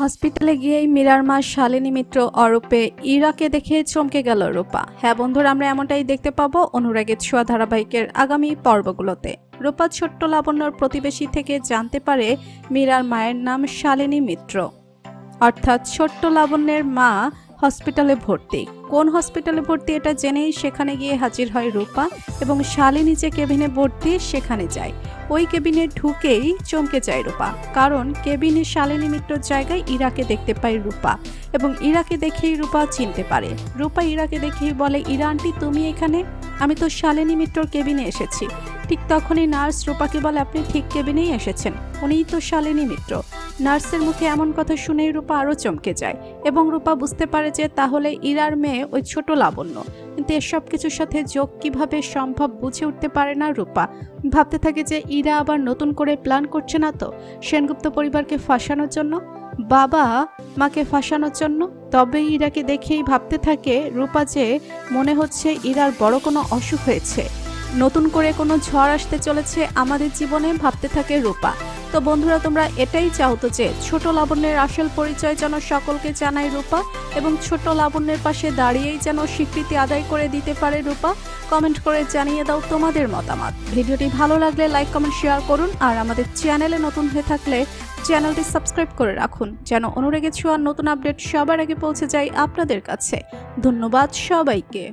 হসপিটালে গিয়েই মীরার মা শালিনী মিত্র অরূপে ইরাকে দেখে চমকে গেল রূপা। হ্যাঁ বন্ধুরা, আমরা এমনটাই দেখতে পাবো অনুরাগের ছোঁয়া ধারাবাহিকের আগামী পর্বগুলোতে। রূপা ছোট্ট লাবণ্যর প্রতিবেশী থেকে জানতে পারে মীরার মায়ের নাম শালিনী মিত্র। অর্থাৎ ছোট্ট লাবণ্যের মা হসপিটালে ভর্তি। কোন হসপিটালে ভর্তি এটা জেনেই সেখানে গিয়ে হাজির হয় রূপা এবং শালিনী যে কেবিনে ভর্তি সেখানে যায়। ওই কেবিনে ঢুকেই চমকে যায় রূপা। কারণ কেবিনে শালিনী মিত্রর জায়গায় ইরাকে দেখতে পায় রূপা এবং ইরাকে দেখেই রূপা চিনতে পারে। রূপা ইরাকে দেখেই বলে ইরা আন্টি তুমি এখানে? আমি তো শালিনী মিত্রর কেবিনে এসেছি। ঠিক তখনই নার্স রূপাকে বলে, আপনি ঠিক কেবিনেই এসেছেন। উনিই তো শালিনী মিত্র। নার্সের মুখে এমন কথা শুনেই রূপা আরও চমকে যায় এবং রূপা বুঝতে পারে যে তাহলে ইরার মেয়ে ওই ছোট লাবণ্য। কিন্তু এসব কিছুর সাথে যোগ কীভাবে সম্ভব বুঝে উঠতে পারে না রূপা। ভাবতে থাকে যে ইরা আবার নতুন করে প্ল্যান করছে না তো সেনগুপ্ত পরিবারকে ফাঁসানোর জন্য। বাবা মাকে ফাঁসানোর জন্য। তবে ইরাকে দেখেই ভাবতে থাকে রূপা যে মনে হচ্ছে ইরার বড় কোনো অসুখ হয়েছে। নতুন করে কোনো ঝড় আসতে চলেছে আমাদের জীবনে ভাবতে থাকে রূপা। তো বন্ধুরা, তোমরা এটাই চাও তো যে ছোট লাবণ্যের আসল পরিচয় যেন সকলকে জানায় রূপা এবং ছোট লাবণ্যের পাশে দাঁড়িয়েই যেন স্বীকৃতি আদায় করে দিতে পারে রূপা। কমেন্ট করে জানিয়ে দাও তোমাদের মতামত। ভিডিওটি ভালো লাগলে লাইক, কমেন্ট, শেয়ার করুন আর আমাদের চ্যানেলে নতুন হয়ে থাকলে চ্যানেলটি সাবস্ক্রাইব করে রাখুন যেন অনুরেগে ছোঁয়ার নতুন আপডেট সবার আগে পৌঁছে যায় আপনাদের কাছে। ধন্যবাদ সবাইকে।